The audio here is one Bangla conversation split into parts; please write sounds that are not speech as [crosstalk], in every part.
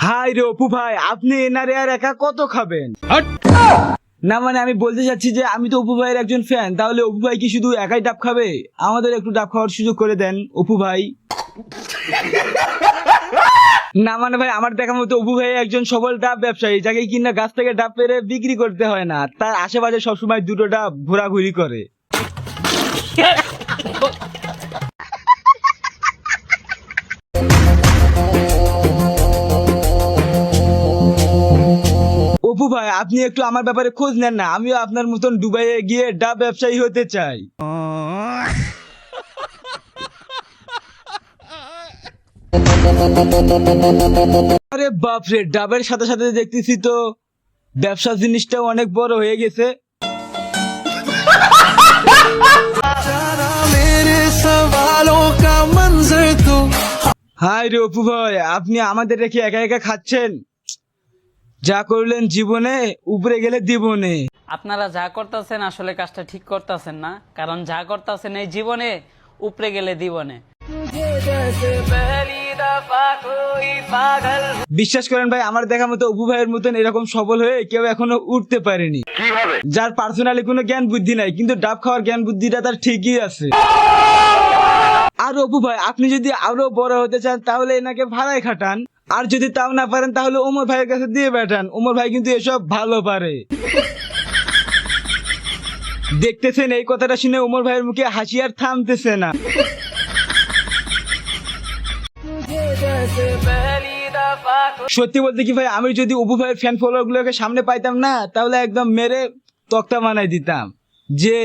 হাই রে অপু ভাই আপনি এনারে আর একা কত খাবেন? না মানে আমি বলতে চাচ্ছি যে আমি তো অপু ভাইয়ের একজন ফ্যান তাহলে অপু ভাই কি শুধু একাই ডাব খাবে? আমাদের একটু ডাব খাওয়ার সুযোগ করে দেন অপু ভাই। না মানে ভাই আমার দেখা মতো অপু ভাই একজন সবল ডাব ব্যবসায়ী যাকে কিনা গাছ থেকে ডাব পেরে বিক্রি করতে হয় না। তার আশেপাশে সবসময় দুটো ডাব ঘোরাঘুরি করে। [laughs] ভাই, আপনি একটু আমার ব্যাপারে খোঁজ নেন না, আমিও আপনার মতন দুবাইয়ে গিয়ে ডাব ব্যবসায়ী হতে চাই। আরে বাপরে, ডাবের সাথে সাথে দেখতেছি তো ব্যবসা জিনিসটাও অনেক বড় হয়ে গেছে। হাই রে অপু ভাই, আপনি আমাদের রেখে একা একা খাচ্ছেন? যা করলেন জীবনে উপরে গেলে দিবনে। আপনারা যা করতেছেন আসলে কাজটা ঠিক করতেছেন না। কারণ যা করতেছেন এই জীবনে উপরে গেলে দিবনে। বিশ্বাস করেন ভাই আমার দেখা মতো অপু ভাইয়ের মতন এরকম সবল হয়ে কেউ এখনও উঠতে পারেনি। যার পার্সোনালি কোনো জ্ঞান বুদ্ধি নাই কিন্তু ডাব খাওয়ার জ্ঞান বুদ্ধিটা তার ঠিকই আছে। আর অপু ভাই আপনি যদি আরও বড় হতে চান তাহলে এনাকে ভাড়ায় খাটান। আর যদি তাও না পারেন, তাহলে ওমর ভাইয়ের কাছে দিয়ে বেটান ওমর ভাই কিন্তু এসব ভালো পারে। দেখতেছেন, এই কথাটা শুনে ওমর ভাইয়ের মুখে হাসি আর থামতেছে না। সত্যি বলতে কি ভাই, আমি যদি অপু ভাইয়ের ফ্যান ফলোয়ার গুলোকে সামনে পাইতাম না, তাহলে একদম মেরে তক্তা বানাই দিতাম যে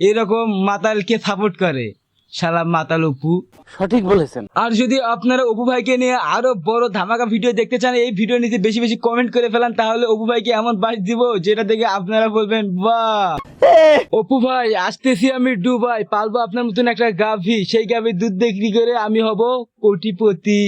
এরকম মাতালকে সাপোর্ট করে। শালা মাতাল অপু সঠিক বলেছেন। আর যদি আপনারা অপু ভাইকে নিয়ে আরও বড় ধামাকা ভিডিও দেখতে চান এই ভিডিও নিচে বেশি বেশি কমেন্ট করে ফেলান তাহলে অপু ভাইকে এমন বাস দিব যেটা দেখে আপনারা বলবেন বাহ! অপু ভাই আসতেছি আমি ডুবাই পালবো আপনার মতন একটা গাভী সেই গাভীর দুধ বিক্রি করে আমি হব কোটিপতি।